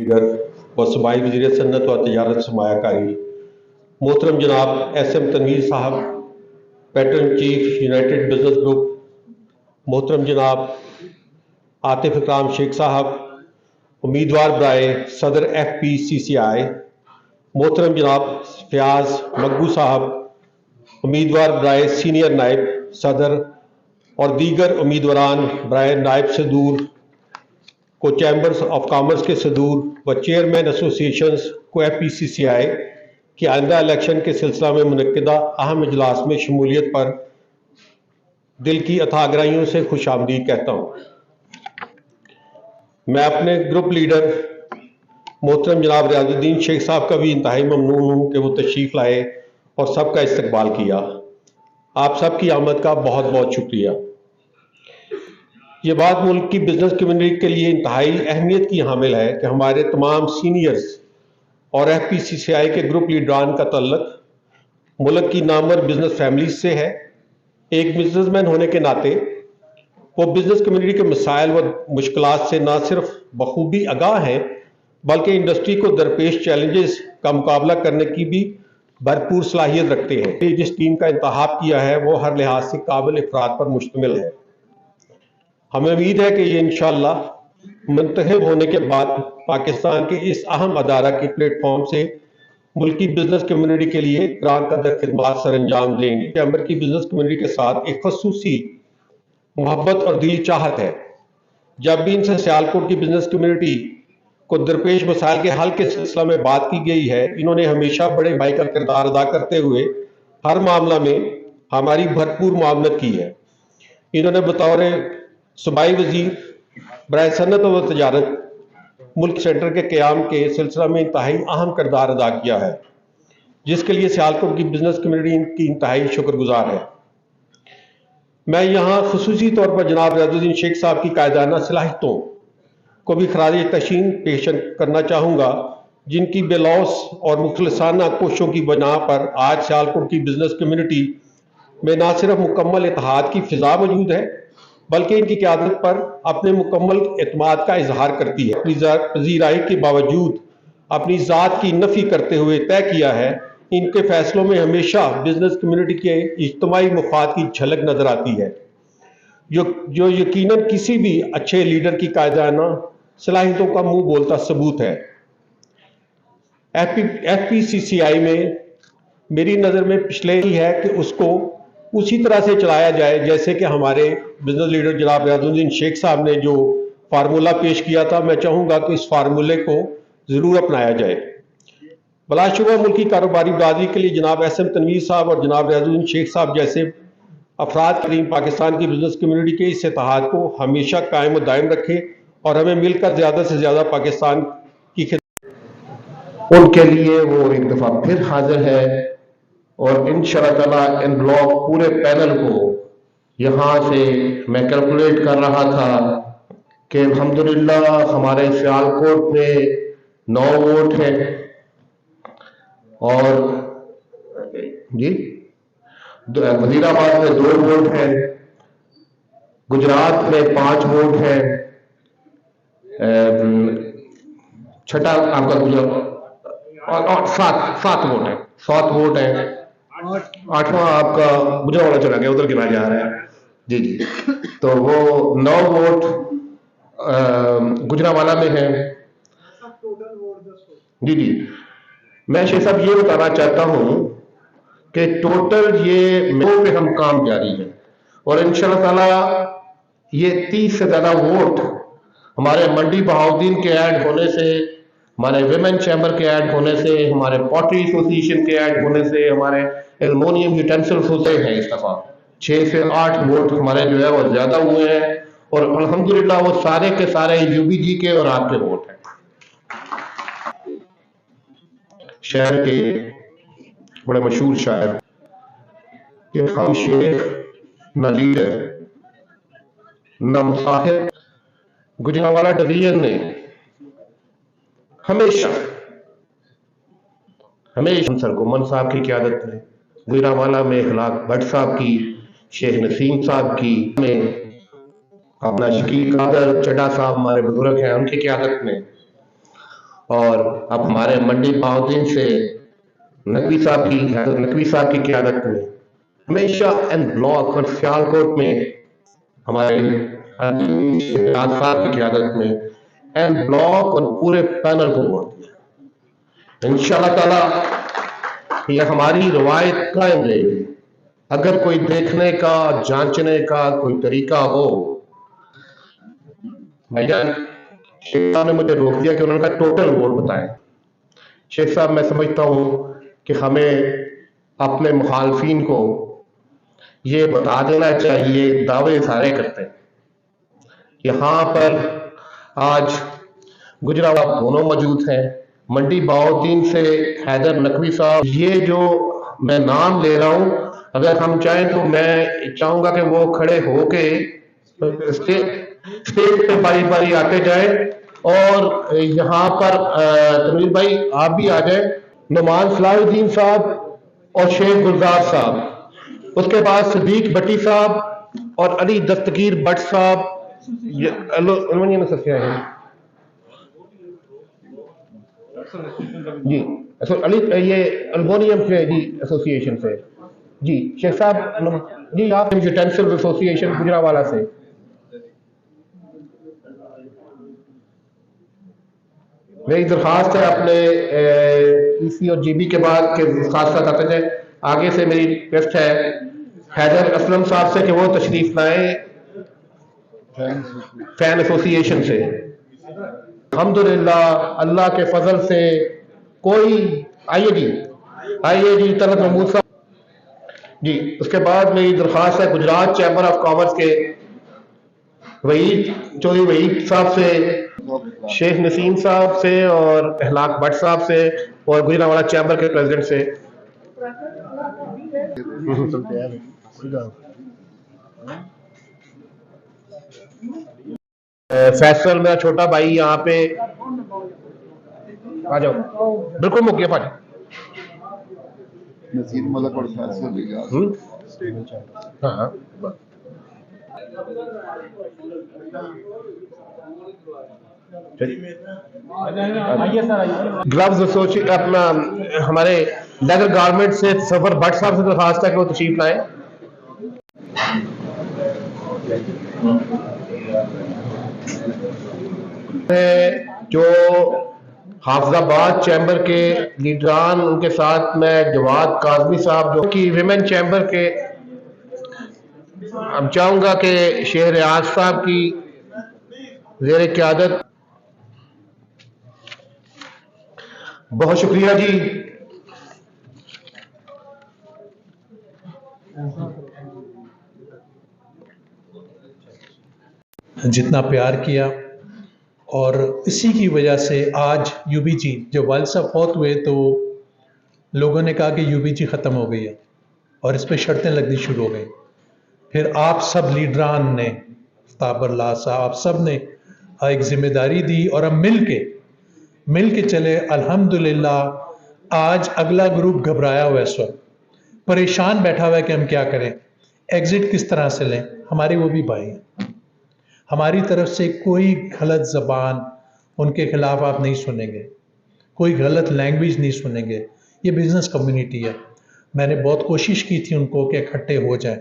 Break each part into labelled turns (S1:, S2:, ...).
S1: Leader व सूबाई वजीर सन्नत व तजारत सरमाकारी मोहतरम जनाब एस एम तनवीर साहब patron chief United Business Group मोहतरम जनाब आतिफ इकराम शेख साहब, उम्मीदवार बराए सदर एफ़ पी सी सी आई, मोहतरम जनाब फयाज मकबू साहब, उम्मीदवार बराए सीनियर नायब सदर और दीगर उम्मीदवारान बराए नायब सदूर, को चैम्बर्स ऑफ़ कॉमर्स के सदूर व चेयरमैन एसोसिएशंस को F P C C I कि आइंदा इलेक्शन के सिलसिला में मुनदा अहम इजलास में शमूलियत पर दिल की अथागराइयों से खुश आमदी कहता हूँ। मैं अपने ग्रुप लीडर मोहतरम जनाब रियाजुद्दीन शेख साहब का भी इंतहाई ममनून हूँ कि वो तशरीफ़ लाए और सबका इस्तकबाल किया। आप सबकी आमद का बहुत बहुत शुक्रिया। ये बात मुल्क की बिज़नेस कम्युनिटी के लिए इंतहाई अहमियत की हामिल है कि हमारे तमाम सीनियर्स और F P C C I के ग्रुप लीडरान का तल्लक मुल्क की नामवर बिज़नेस फैमिली से है। एक बिजनेसमैन होने के नाते वो बिज़नेस कम्युनिटी के मसाइल व मुश्किल से ना सिर्फ़ बखूबी आगाह हैं, बल्कि इंडस्ट्री को दरपेश चैलेंजेस का मुकाबला करने की भी भरपूर सलाहियत रखते हैं। जिस टीम का इंतखब किया है, वो हर लिहाज से काबिल अफराद पर मुश्तमिल है। हमें उम्मीद है कि ये इनशाला मंतखब होने के बाद पाकिस्तान के इस अहम अदारा के प्लेटफॉर्म से मुल्की बिज़नेस कम्युनिटी के लिए ग्रांट कदर खदमात सर अंजाम देंगे। चैम्बर की बिज़नेस कम्युनिटी के साथ एक खसूसी मोहब्बत और दिली चाहत है। जब भी इनसे सियालकोट की बिज़नेस कम्युनिटी को दरपेश मसाइल के हल के सिलसिला में बात की गई है, इन्होंने हमेशा बड़े भाई का किरदार अदा करते हुए हर मामला में हमारी भरपूर मामलत की है। इन्होंने बतौर सूबाई वज़ीर बर सनत तजारत मुल्क सेंटर के क्याम के सिलसिला में इंतहाई अहम किरदार अदा किया है, जिसके लिए सियालकोट की बिज़नेस कम्युनिटी इनकी इंतहाई शुक्रगुजार है। मैं यहाँ खसूसी तौर पर जनाब रियाजुद्दीन शेख साहब की कायदाना सलाहितों को भी खराज तशीन पेश करना चाहूँगा, जिनकी बेलौस और मुखलसाना कोशों की बना पर आज सियालकोट की बिज़नेस कम्युनिटी में ना सिर्फ़ मुकम्मल इतिहाद की फिजा मौजूद है, बल्कि इनकी क्यादत पर अपने मुकम्मल अतमाद का इजहार करती है। अपनी पजीराई के बावजूद अपनी ज़ात की नफ़ी करते हुए तय किया है इनके फैसलों में हमेशा बिज़नेस कम्युनिटी के इज्तमाही मुफाद की झलक नज़र आती है। जो जो यकीनन किसी भी अच्छे लीडर की कायदाना सलाहियतों का मुँह बोलता सबूत है। एफ़ पी सी सी आई में मेरी नज़र में पिछले ही है कि उसको उसी तरह से चलाया जाए, जैसे कि हमारे बिज़नेस लीडर जनाब रियाजुद्दीन शेख साहब ने जो फार्मूला पेश किया था, मैं चाहूँगा कि इस फार्मूले को ज़रूर अपनाया जाए। बलाशुबा मुल्की कारोबारी बरदरी के लिए जनाब एस एम तनवीर साहब और जनाब रियाजुद्दीन शेख साहब जैसे अफराद करीम पाकिस्तान की बिज़नेस कम्यूनिटी के इस इतिहाद को हमेशा कायम दायम रखे और हमें मिलकर ज़्यादा से ज़्यादा पाकिस्तान की
S2: उनके लिए वो एक दफ़ा फिर हाजिर है और इन इन ब्लॉक पूरे पैनल को यहाँ से मैं कैलकुलेट कर रहा था कि अल्हम्दुलिल्लाह हमारे सियालकोट में नौ वोट हैं। और जी वजीराबाद में दो वोट हैं गुजरात में पाँच वोट है छठा आपका गुजरात सात सात वोट है सात वोट है आठवां आपका गुजरा वाला चला गया उधर की बात जा रहा है। जी जी। तो वो नौ वोट गुजरावाला में है। जी जी। मैं शेख साहब ये बताना चाहता हूँ कि टोटल ये मेरे पे हम काम जारी है। और इन ताला ये तीस से ज़्यादा वोट हमारे मंडी बहाउद्दीन के ऐड होने से, हमारे विमेन चैम्बर के ऐड होने से, हमारे पॉटरी एसोसिएशन के ऐड होने से, हमारे एलमोनियम यूटेंसिल्स होते हैं इस दफ़ा। छह से आठ वोट हमारे जो है वो ज़्यादा हुए हैं। और अल्हम्दुलिल्लाह वो सारे के सारे यूबीजी के और आपके वोट हैं। शहर के बड़े मशहूर शायर। कि हम शेख न लीडर न मुसाहिब गुजरावाला डिवीज़न ने हमेशा हमेशा सरगुमन साहब की क्यादत में गुजरावाला में हलाक भट्ट साहब की, शेख नसीम साहब की में अपना शकील कादर चड्डा साहब हमारे बुज़ुर्ग हैं, उनकी क्यादत में और अब हमारे मंडी बहाउद्दीन से नकवी साहब की, नकवी साहब की क्यादत में, हमेशा एन ब्लॉक और सियालकोट में, हमारे की क्यादत में एन ब्लॉक और पूरे पैनल को वोट दिया। इंशाल्लाह ताला ये हमारी रवायत कायम रहेगी। अगर कोई देखने का, जांचने का कोई तरीका हो भाईजान शेख साहब ने मुझे रोक दिया कि उन्होंने कहा टोटल वोट बताएँ। शेख साहब, मैं समझता हूँ कि हमें अपने मुखालफिन को ये बता देना चाहिए, दावे सारे करते यहाँ पर आज गुजरावाला दोनों मौजूद हैं। मंडी बाउद्दीन से हैदर नकवी साहब, ये जो मैं नाम ले रहा हूँ, अगर हम चाहें तो मैं चाहूँगा कि वो खड़े होके स्टेज पे बारी बारी आते जाए और यहाँ पर तनवीर भाई, आप भी आ जाए। नुमान सलाहुद्दीन साहब और शेख गुलजार साहब। उसके बाद सदीक भट्टी साहब और अली दस्तगीर भट्ट साहब। ये, अलो- एल्युमिनियम से है। जी सो अली, ये अल्मोनियम से जी एसोसिएशन से। जी, शेख साहब जी, आप यूटेंसिल एसोसिएशन गुजरावाला से। मेरी दरखास्त है अपने ईसी और जीबी के बाद के साथ साथ आते जाए। आगे से मेरी रिक्वेस्ट है, हैदर असलम साहब से कि वो तशरीफ़ लाए फ़ैन एसोसिएशन से। अल्हम्दुलिल्लाह, अल्लाह के फजल से कोई आइए जी आइए जी तरत महमूद साहब। जी, उसके बाद मेरी दरख्वास्त है गुजरात चैम्बर ऑफ़ कॉमर्स के वहीद, चौधरी वहीद साहब से शेख नसीम साहब से और अहलाक भट्ट साहब से और गुजरावाला चैम्बर के प्रेसिडेंट से। फैसल मेरा छोटा भाई यहाँ पे आ जाओ। बिल्कुल मुकिया भाजी
S3: नसीर मलक और फैसल रियाज?
S2: हाँ हाँ। ग्लव्स एसोसिएट अपना, हमारे लेदर गारमेंट से सफ़र भट्ट साहब से दरखास्त है कि वो तशरीफ़ लाए। जो हाफजाबाद चैम्बर के लीडरान, उनके साथ में जवाद काजमी साहब, जो कि विमेन चैम्बर के अब चाहूँगा कि शेर रियाज साहब की जेर क्यादत बहुत शुक्रिया जी।
S4: जितना प्यार किया और इसी की वजह से आज यूबीजी जब वाल साहब फौत हुए तो लोगों ने कहा कि यूबीजी ख़त्म हो गई है और इस पर शर्तें लगनी शुरू हो गई। फिर आप सब लीडरान ने ताबर ला साहब, आप सबने एक ज़िम्मेदारी दी और अब मिल के मिल के चले, अल्हम्दुलिल्लाह, आज अगला ग्रुप घबराया हुआ है इस वक्त परेशान बैठा हुआ है कि हम क्या करें? एग्ज़िट किस तरह से लें? हमारे वो भी भाई हैं। हमारी तरफ़ से कोई गलत ज़बान उनके खिलाफ आप नहीं सुनेंगे। कोई गलत लैंग्वेज नहीं सुनेंगे। ये बिज़नेस कम्युनिटी है। मैंने बहुत कोशिश की थी उनको कि इकट्ठे हो जाएँ।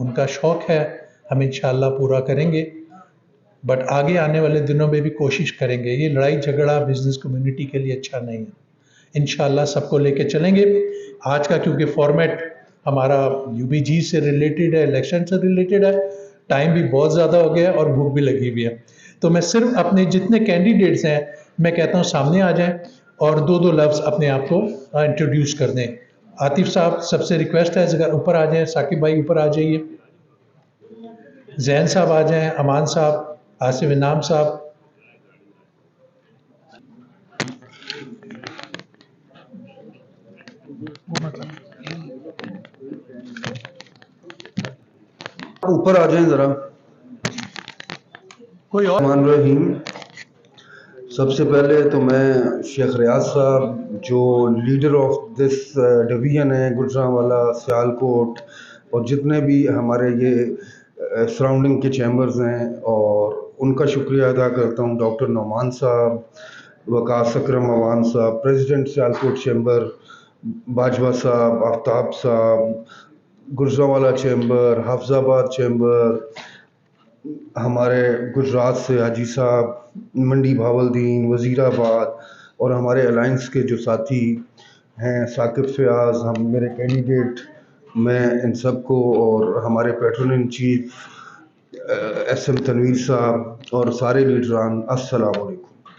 S4: उनका शौक़ है। हम इंशाल्लाह पूरा करेंगे। बट आगे आने वाले दिनों में भी कोशिश करेंगे। ये लड़ाई झगड़ा बिज़नेस कम्युनिटी के लिए अच्छा नहीं है। इंशाल्लाह सबको लेके चलेंगे। आज का क्योंकि फॉर्मेट हमारा यूबीजी से रिलेटेड है इलेक्शन से रिलेटेड है टाइम भी बहुत ज़्यादा हो गया है और भूख भी लगी हुई है। तो मैं सिर्फ़ अपने जितने कैंडिडेट्स हैं, मैं कहता हूँ सामने आ जाएँ और दो दो लफ्ज़ अपने आप को इंट्रोड्यूस कर दें। आतिफ साहब, सबसे रिक्वेस्ट है अगर ऊपर आ जाएँ, साकिब भाई ऊपर आ जाइए। जैन साहब आ जाएँ, अमान साहब आसिफ इनाम साहब।
S5: ऊपर आ जाएँ ज़रा।
S4: कोई और?
S5: रहीम। सबसे पहले तो मैं शेख रियाज साहब जो लीडर ऑफ़ दिस डिवीज़न है गुजरांवाला सियालकोट और जितने भी हमारे ये सराउंडिंग के चैम्बर्स हैं और उनका शुक्रिया अदा करता हूँ, डॉक्टर नौमान साहब, वकास अकरम अवान साहब, प्रेसिडेंट सियालकोट चैम्बर, बाजवा साहब, आफ्ताब साहब गुजरांवाला चैम्बर, हाफजाबाद चैम्बर, हमारे गुजरात से हाजी साहब, मंडी भावलदीन, वज़ीराबाद और हमारे अलायंस के जो साथी हैं, साकिब फयाज, हम मेरे कैंडिडेट, मैं इन सबको और हमारे patron in chief S M Tanveer साहब और सारे लीडरान वालेकुम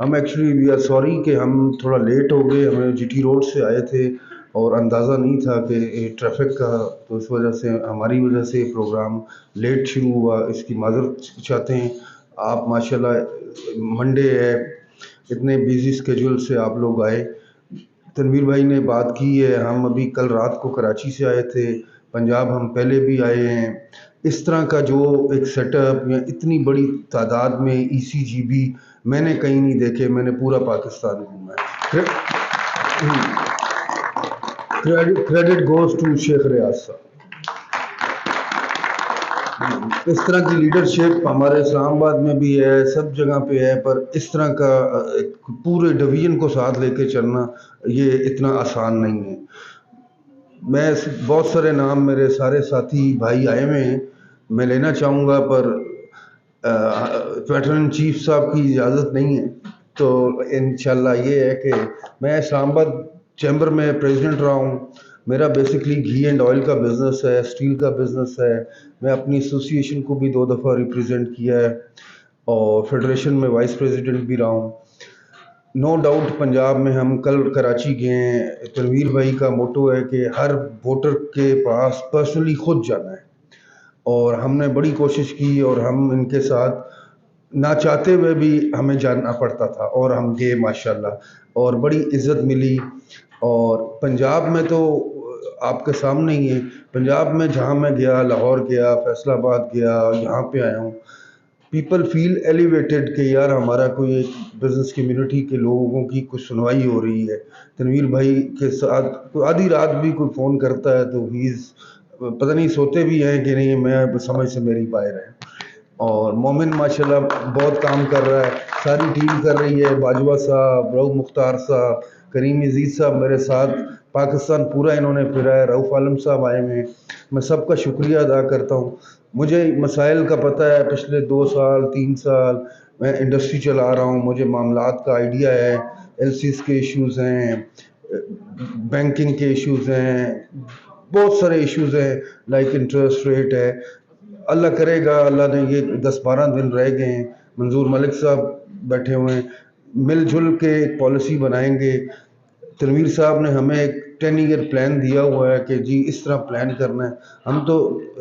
S5: हम एक्चुअली वी आर सॉरी कि हम थोड़ा लेट हो गए, हमें जीटी रोड से आए थे और अंदाज़ा नहीं था कि ट्रैफ़िक का तो इस वजह से, हमारी वजह से प्रोग्राम लेट शुरू हुआ। इसकी माजरत चाहते हैं, आप माशाल्लाह मंडे है, इतने बिज़ी स्केड्यूल से आप लोग आए। तनवीर भाई ने बात की है, हम अभी कल रात को कराची से आए थे, पंजाब हम पहले भी आए हैं। इस तरह का जो एक सेटअप या इतनी बड़ी तादाद में ई सी जी बी मैंने कहीं नहीं देखे, मैंने पूरा पाकिस्तान घूमा है। Credit credit goes to Sheikh Riaz साहब। इस तरह की लीडरशिप हमारे इस्लामाबाद में भी है, सब जगह पे है, पर इस तरह का पूरे डिवीज़न को साथ लेके चलना, ये इतना आसान नहीं है। मैं बहुत सारे नाम मेरे सारे साथी भाई आए हुए हैं मैं लेना चाहूँगा, पर वेटरन चीफ साहब की इजाज़त नहीं है। तो इन ये है कि मैं इस्लामाबाद चैम्बर में प्रेसिडेंट रहा हूँ। मेरा बेसिकली घी एंड ऑयल का बिज़नेस है स्टील का बिज़नेस है। मैं अपनी एसोसिएशन को भी दो दफ़ा रिप्रेजेंट किया है और फेडरेशन में वाइस प्रेसिडेंट भी रहा हूँ। नो डाउट पंजाब में हम कल कराची गए हैं। तनवीर भाई का मोटो है कि हर वोटर के पास पर्सनली खुद जाना है। और हमने बड़ी कोशिश की और हम इनके साथ ना चाहते हुए भी हमें जाना पड़ता था और हम गए, माशाल्लाह। और बड़ी इज़्ज़त मिली। और पंजाब में तो आपके सामने ही है। पंजाब में जहाँ मैं गया, लाहौर गया, फैसलाबाद गया, यहाँ पे आया हूँ। पीपल फील एलिवेटेड कि यार हमारा कोई एक बिज़नेस कम्युनिटी के लोगों की कुछ सुनवाई हो रही है। तनवीर भाई के साथ आधी रात भी कोई फ़ोन करता है तो ही पता नहीं, सोते भी हैं कि नहीं, मैं समझ से मेरी बाहर है। और मोमिन, माशाल्लाह, बहुत काम कर रहा है। सारी टीम कर रही है, बाजवा साहब, रऊफ मुख्तार साहब, करीम अज़ीज़ साहब मेरे साथ, पाकिस्तान पूरा इन्होंने फिरा है रऊफ़ आलम साहब आए हुए हैं। मैं सबका शुक्रिया अदा करता हूँ। मुझे मसाइल का पता है, पिछले दो साल, तीन साल मैं इंडस्ट्री चला रहा हूँ। मुझे मामलात का आइडिया है एल के इश्यूज़ हैं बैंकिंग के इश्यूज़ हैं बहुत सारे इश्यूज़ हैं लाइक इंटरेस्ट रेट है। अल्लाह करेगा, अल्लाह ने ये दस बारह दिन रह गए हैं। मंजूर मलिक साहब बैठे हुए हैं। मिलजुल के एक पॉलिसी बनाएँगे। तनवीर साहब ने हमें एक टेन ईयर प्लान दिया हुआ है कि जी, इस तरह प्लान करना है। हम तो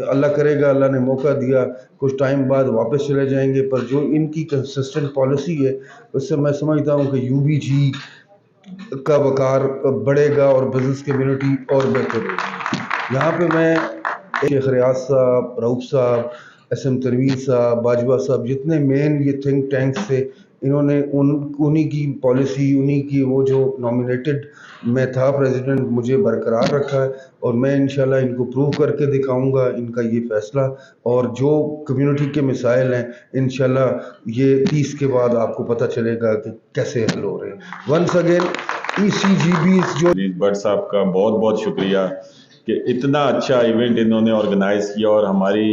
S5: अल्लाह करेगा, अल्लाह ने मौका दिया। कुछ टाइम बाद वापस चले जाएँगे, पर जो इनकी कंसिस्टेंट पॉलिसी है, उससे मैं समझता हूँ कि यू बी जी का वकार बढ़ेगा और बिज़नेस कम्यूनिटी और बेहतर होगी। यहाँ पे मैं शेख रियाज साहब रऊफ साहब एस एम तनवीर साहब, बाजवा साहब, जितने मेन ये थिंक टैंक्स थे, इन्होंने उन, उन्हीं की पॉलिसी उन्हीं की वो जो नॉमिनेटेड मैं था प्रेसिडेंट मुझे बरकरार रखा है और मैं इंशाल्लाह इनको प्रूव करके दिखाऊँगा इनका ये फैसला। और जो कम्युनिटी के मिसाइल हैं, इंशाल्लाह ये तीस के बाद आपको पता चलेगा कि कैसे हल हो रहे हैं। Once again E C G B जो
S6: भट्ट साहब का बहुत बहुत शुक्रिया। कि इतना अच्छा इवेंट इन्होंने ऑर्गेनाइज किया और हमारी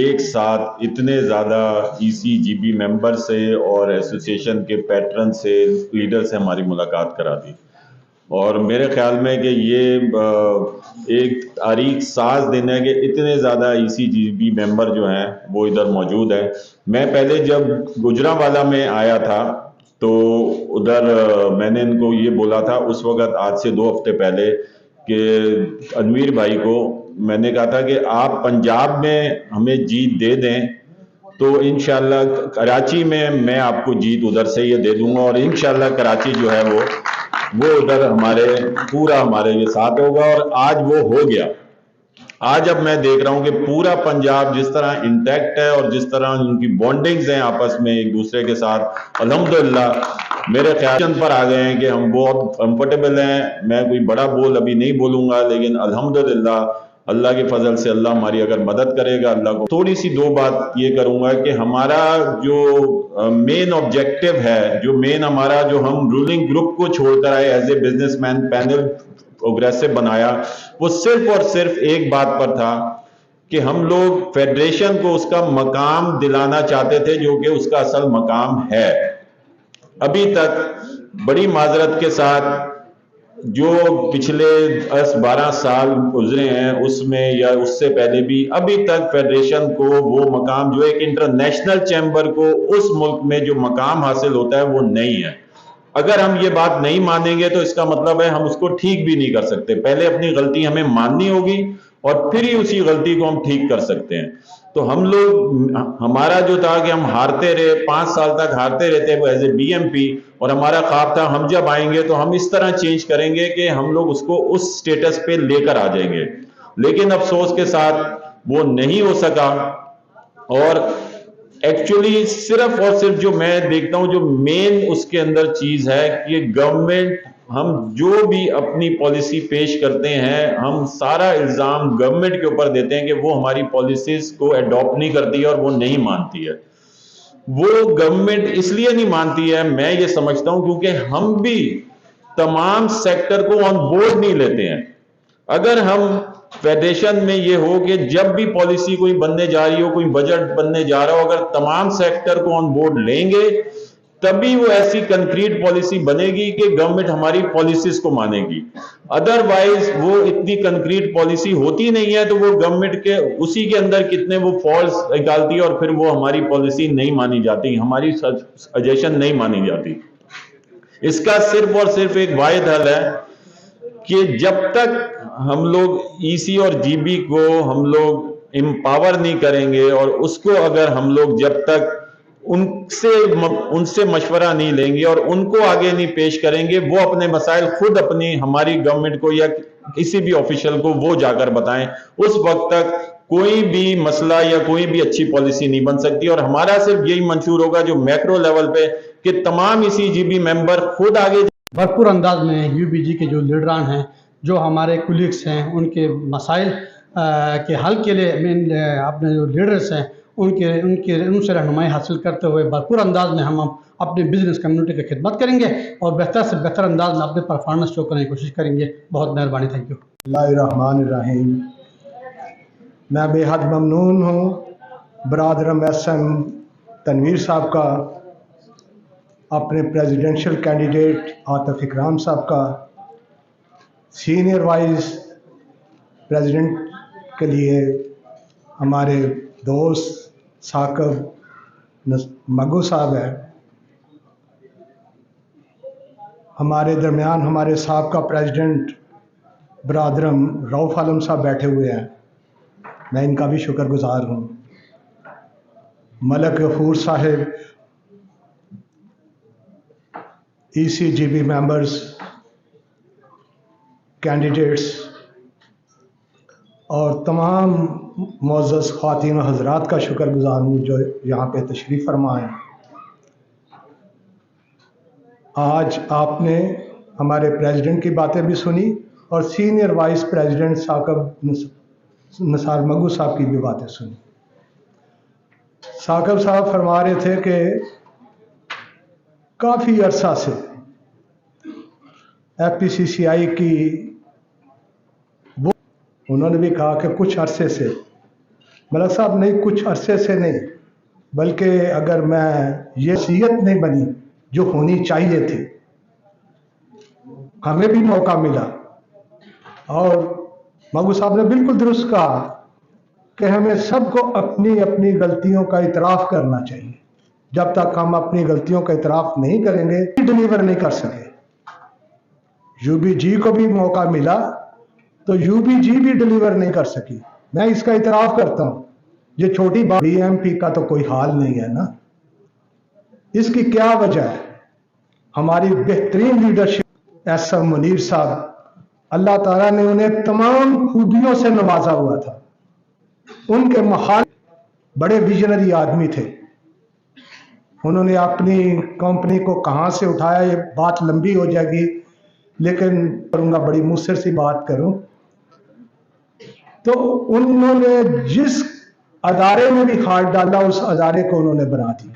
S6: एक साथ इतने ज़्यादा ई मेंबर से और एसोसिएशन के पैटर्न से लीडर से हमारी मुलाकात करा दी। और मेरे ख्याल में कि ये एक तारीख साज दिन है कि इतने ज़्यादा ई सी जी बी मेंबर जो हैं, वो इधर मौजूद हैं। मैं पहले जब गुजरावाला में आया था तो उधर मैंने इनको ये बोला था, उस वक़्त आज से दो हफ़्ते पहले कि अनवीर भाई को मैंने कहा था कि आप पंजाब में हमें जीत दे दें तो इन कराची में मैं आपको जीत उधर से ये दे दूँगा और इन कराची जो है वो वो उधर हमारे, पूरा हमारे ये साथ होगा और आज वो हो गया। आज अब मैं देख रहा हूँ कि पूरा पंजाब जिस तरह इंटैक्ट है और जिस तरह उनकी बॉन्डिंग्स हैं आपस में एक दूसरे के साथ, अल्हम्दुलिल्लाह, मेरे ख्याल पर आ गए हैं कि हम बहुत कंफर्टेबल हैं। मैं कोई बड़ा बोल अभी नहीं बोलूँगा, लेकिन अल्हम्दुलिल्लाह, अल्लाह के फजल से अल्लाह हमारी अगर मदद करेगा, अल्लाह को थोड़ी सी दो बात ये करूँगा कि हमारा जो मेन ऑब्जेक्टिव है, जो मेन हमारा जो हम रूलिंग ग्रुप को छोड़कर आए as a businessman panel progressive बनाया, वो सिर्फ़ और सिर्फ़ एक बात पर था कि हम लोग फेडरेशन को उसका मकाम दिलाना चाहते थे, जो कि उसका असल मकाम है। अभी तक बड़ी माजरत के साथ जो पिछले 10-12 साल गुजरे हैं, उसमें या उससे पहले भी, अभी तक फेडरेशन को वो मकाम, जो एक इंटरनेशनल चैम्बर को उस मुल्क में जो मकाम हासिल होता है, वो नहीं है। अगर हम ये बात नहीं मानेंगे तो इसका मतलब है हम उसको ठीक भी नहीं कर सकते। पहले अपनी गलती हमें माननी होगी और फिर ही उसी गलती को हम ठीक कर सकते हैं। तो हम लोग, हमारा जो था कि हम हारते रहे, पाँच साल तक हारते रहते एज ए बीएमपी और हमारा ख्वाब था हम जब आएँगे तो हम इस तरह चेंज करेंगे कि हम लोग उसको उस स्टेटस पे लेकर आ जाएँगे। लेकिन अफसोस के साथ वो नहीं हो सका और एक्चुअली सिर्फ़ और सिर्फ़ जो मैं देखता हूँ, जो मेन उसके अंदर चीज़ है कि गवर्नमेंट हम जो भी अपनी पॉलिसी पेश करते हैं, हम सारा इल्ज़ाम गवर्नमेंट के ऊपर देते हैं कि वो हमारी पॉलिसीज़ को अडॉप्ट नहीं करती है और वो नहीं मानती है। वो गवर्नमेंट इसलिए नहीं मानती है, मैं ये समझता हूँ क्योंकि हम भी तमाम सेक्टर को ऑन बोर्ड नहीं लेते हैं। अगर हम फेडरेशन में ये हो कि जब भी पॉलिसी कोई बनने जा रही हो, कोई बजट बनने जा रहा हो, अगर तमाम सेक्टर को ऑन बोर्ड लेंगे, तभी वो ऐसी कंक्रीट पॉलिसी बनेगी कि गवर्नमेंट हमारी पॉलिसीज़ को मानेगी। अदरवाइज़ वो इतनी कंक्रीट पॉलिसी होती नहीं है तो वो गवर्नमेंट के, उसी के अंदर कितने वो फॉल्स निकालती है और फिर वो हमारी पॉलिसी नहीं मानी जाती, हमारी सजेशन नहीं मानी जाती। इसका सिर्फ़ और सिर्फ़ एक वायद हल है कि जब तक हम लोग ईसी और जीबी को हम लोग एम्पावर नहीं करेंगे और उसको अगर हम लोग जब तक उनसे उनसे मशवरा नहीं लेंगे और उनको आगे नहीं पेश करेंगे, वो अपने मसाइल खुद अपनी हमारी गवर्नमेंट को या किसी भी ऑफिशियल को वो जाकर बताएँ। उस वक्त तक कोई भी मसला या कोई भी अच्छी पॉलिसी नहीं बन सकती और हमारा सिर्फ़ यही मंशूर होगा जो मैक्रो लेवल पे कि तमाम इसी जीबी मेंबर खुद आगे
S7: भरपूर अंदाज में यूबीजी के जो लीडरान हैं, जो हमारे कुलीग्स हैं, उनके मसाइल के हल के लिए मेन अपने जो लीडर्स हैं, उनके उनके, उनसे रहनुमाई हासिल करते हुए भरपूर अंदाज में हम अपने बिज़नेस कम्युनिटी की खिदमत करेंगे और बेहतर से बेहतर अंदाज में अपने परफॉर्मेंस शो करने की कोशिश करेंगे। बहुत मेहरबानी थैंक यू
S8: रहीम मैं बेहद ममनून हूँ बरदरम एस एम तनवीर साहब का। अपने प्रेसिडेंशियल कैंडिडेट आतफ इकराम साहब का सीनियर वाइस प्रेसिडेंट के लिए हमारे दोस्त साकब मगू साहब है। हमारे दरमियान हमारे सबका प्रेसिडेंट बरदरम रऊफ़ आलम साहब बैठे हुए हैं। मैं इनका भी शुक्रगुजार हूँ। मलक गफूर साहिब बी मेंबर्स कैंडिडेट्स और तमाम मोज़ ख़वान हजरात का शुक्रगुजार हूँ जो यहाँ पे तशरीफ़ फरमा है आज आपने हमारे प्रेसिडेंट की बातें भी सुनी और senior vice president Saqib Nisar Magoo साहब की भी बातें सुनी। साकब साहब फरमा रहे थे कि काफ़ी अरसा से एफ़ की वो उन्होंने भी कहा कि कुछ अरसे से। मलक साहब, नहीं, कुछ अरसे से नहीं, बल्कि अगर मैं ये सीयत नहीं बनी जो होनी चाहिए थी, हमें भी मौका मिला। और मगू साहब ने बिल्कुल दुरुस्त कहा कि हमें सबको अपनी अपनी गलतियों का इतराफ़ करना चाहिए। जब तक हम अपनी गलतियों का इतराफ़ नहीं करेंगे डिलीवर नहीं कर सके। यूबीजी को भी मौका मिला तो यूबीजी भी डिलीवर नहीं कर सकी। मैं इसका इतराफ़ करता हूँ। ये छोटी बात बीएमपी का तो कोई हाल नहीं है ना। इसकी क्या वजह है? हमारी बेहतरीन लीडरशिप एस एम मुनीर साहब, अल्लाह ताला ने उन्हें तमाम खूबियों से नवाजा हुआ था। उनके महान, बड़े विजनरी आदमी थे। उन्होंने अपनी कंपनी को कहाँ से उठाया? ये बात लंबी हो जाएगी, लेकिन करूँगा बड़ी मुसर सी बात करूँ। तो उन्होंने जिस अदारे में भी हाथ डाला, उस अदारे को उन्होंने बना दिया।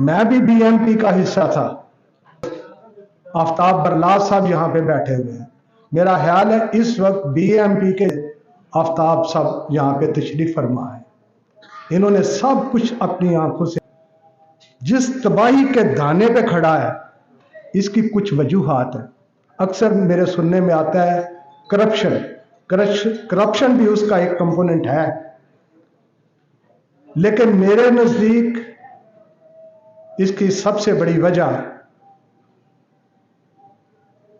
S8: मैं भी बीएमपी का हिस्सा था। आफ्ताब बरलास साहब यहाँ पे बैठे हुए हैं। मेरा ख्याल है इस वक्त बीएमपी के आफ्ताब साहब यहाँ पे तशरीफ़ फरमा है। इन्होंने सब कुछ अपनी आँखों से जिस तबाही के दाने पे खड़ा है, इसकी कुछ वजूहत है। अक्सर मेरे सुनने में आता है करप्शन करप्शन भी उसका एक कंपोनेंट है। लेकिन मेरे नज़दीक इसकी सबसे बड़ी वजह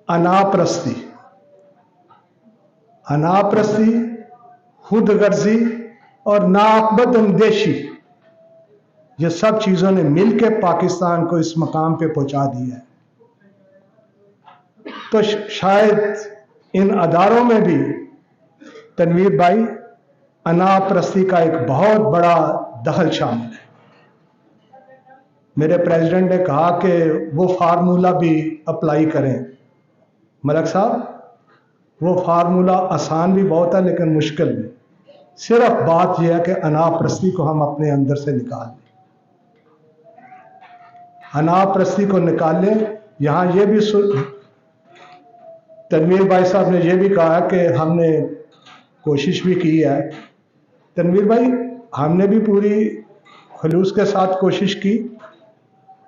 S8: अनाप्रस्ती। अनाप्रस्ती खुद गर्जी और नाकबद अंदेशी ये सब चीज़ों ने मिलकर पाकिस्तान को इस मकाम पे पहुँचा दिया है। तो शायद इन अदारों में भी तनवीर भाई अनाप्रस्ती का एक बहुत बड़ा दखल शामिल है। मेरे प्रेसिडेंट ने कहा कि वो फार्मूला भी अप्लाई करें। मलक साहब, वो फार्मूला आसान भी बहुत है, लेकिन मुश्किल भी। सिर्फ़ बात यह है कि अनाप्रस्ती को हम अपने अंदर से निकाल लें। अनाप्रस्ती को निकाल लें। यहाँ ये भी तनवीर भाई साहब ने यह भी कहा कि हमने कोशिश भी की है। तनवीर भाई, हमने भी पूरी खलूस के साथ कोशिश की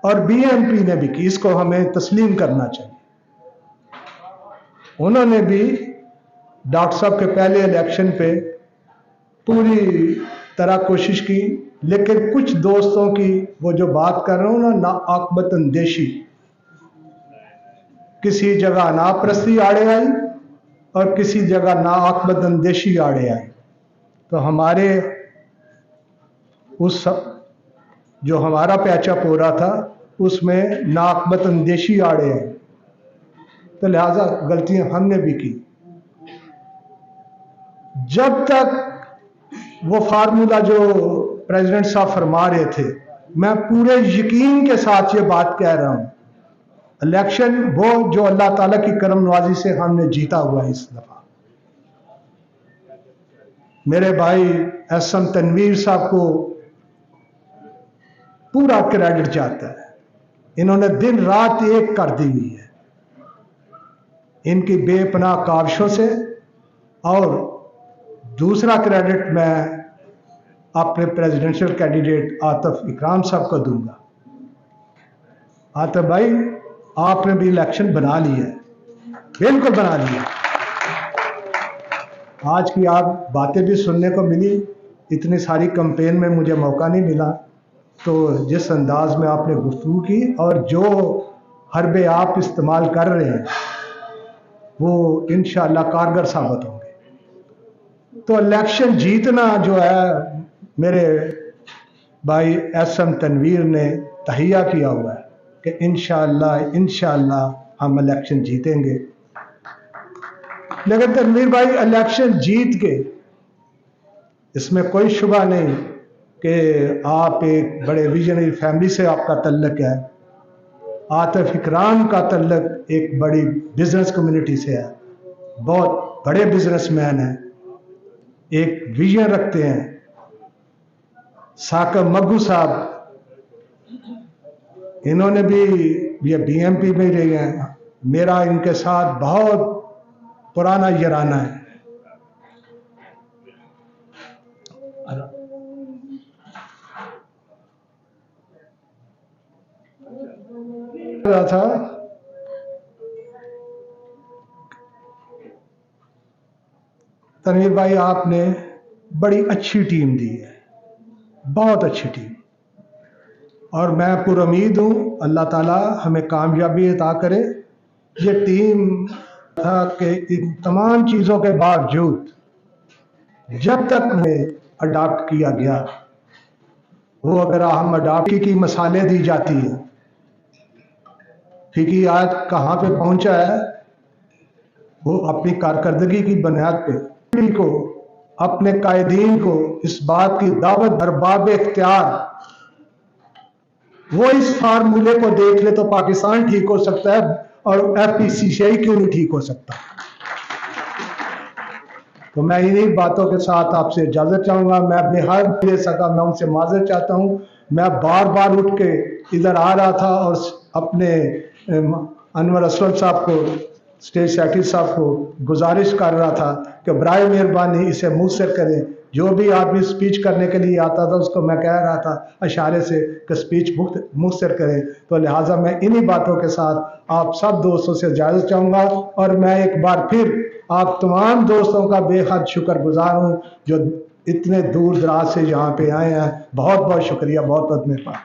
S8: और बीएमपी ने भी की। इसको हमें तस्लीम करना चाहिए। उन्होंने भी डॉक्टर साहब के पहले इलेक्शन पे पूरी तरह कोशिश की, लेकिन कुछ दोस्तों की वो जो बात कर रहा हूँ ना ना आकबत अंदेशी किसी जगह नाप्रस्ती आड़े आई और किसी जगह ना आकबत अंदेशी आड़े आई। तो हमारे उस जो हमारा पैचअप हो रहा था, उसमें नाकबत अंदेशी आड़े आई तो लिहाजा गलतियाँ हमने भी की। जब तक वो फार्मूला जो प्रेसिडेंट साहब फरमा रहे थे, मैं पूरे यकीन के साथ ये बात कह रहा हूँ। इलेक्शन वो जो अल्लाह ताला की करम नवाजी से हमने जीता हुआ है इस दफ़ा। मेरे भाई एस एम तनवीर साहब को पूरा क्रेडिट जाता है। इन्होंने दिन रात एक कर दी हुई है। इनकी बेपनाह काविशों से और दूसरा क्रेडिट मैं अपने प्रेसिडेंशियल कैंडिडेट आतफ इकराम साहब को दूँगा। आतफ भाई, आपने भी इलेक्शन बना लिया है। बिल्कुल बना लिया आज की आप बातें भी सुनने को मिली, इतनी सारी कंपेन में मुझे मौका नहीं मिला तो जिस अंदाज में आपने गुफ्तु की और जो हरबे आप इस्तेमाल कर रहे हैं, वो इन कारगर साबित होंगे। तो इलेक्शन जीतना जो है, मेरे भाई एस एम तनवीर ने तहिया किया हुआ है कि इन इनशाला हम इलेक्शन जीतेंगे। लेकिन तनवीर भाई इलेक्शन जीत के इसमें कोई शुबा नहीं कि आप एक बड़े विजनरी फैमिली से आपका तल्लक है। आतफ इकराम का तल्लक एक बड़ी बिज़नेस कम्युनिटी से है। बहुत बड़े बिजनेसमैन हैं। एक विजन रखते हैं। साकब मग्गू साहब इन्होंने भी ये बीएमपी में रहे हैं। मेरा इनके साथ बहुत पुराना यराना है। रहा था। तनवीर भाई, आपने बड़ी अच्छी टीम दी है। बहुत अच्छी टीम। और मैं पुरुद हूँ, अल्लाह ताला हमें कामयाबी अता करे। ये टीम था कि इन तमाम चीज़ों के बावजूद जब तक हमें अडाप्ट किया गया, वो अगर हम अडाप्ट की मसाले दी जाती है फिकी आज कहाँ पे पहुँचा है, वो अपनी कारकर्दगी की बुनियाद पे पीढ़ी को, अपने कायदीन को, इस बात की दावत बरबाब इख्तियार। वो इस फार्मूले को देख ले तो पाकिस्तान ठीक हो सकता है और एफ़ पी सी सी क्यों नहीं ठीक हो सकता? तो मैं इन्हीं बातों के साथ आपसे इजाज़त चाहूँगा। मैं अपने बेहद दे सका मैं उनसे माजर चाहता हूँ। मैं बार बार उठ के इधर आ रहा था और अपने अनवर असलम साहब को स्टेट सेक्रेटरी साहब को गुजारिश कर रहा था कि बरए मेहरबानी इसे मुसर करें। जो भी आदमी स्पीच करने के लिए आता था, उसको मैं कह रहा था, इशारे से कि स्पीच मुख्त मुसर करें। तो लिहाजा मैं इन्हीं बातों के साथ आप सब दोस्तों से इजाज़त चाहूँगा और मैं एक बार फिर आप तमाम दोस्तों का बेहद शुक्रगुजार हूँ जो इतने दूर दराज से यहाँ पे आए हैं। बहुत बहुत शुक्रिया बहुत बहुत मेहरबान।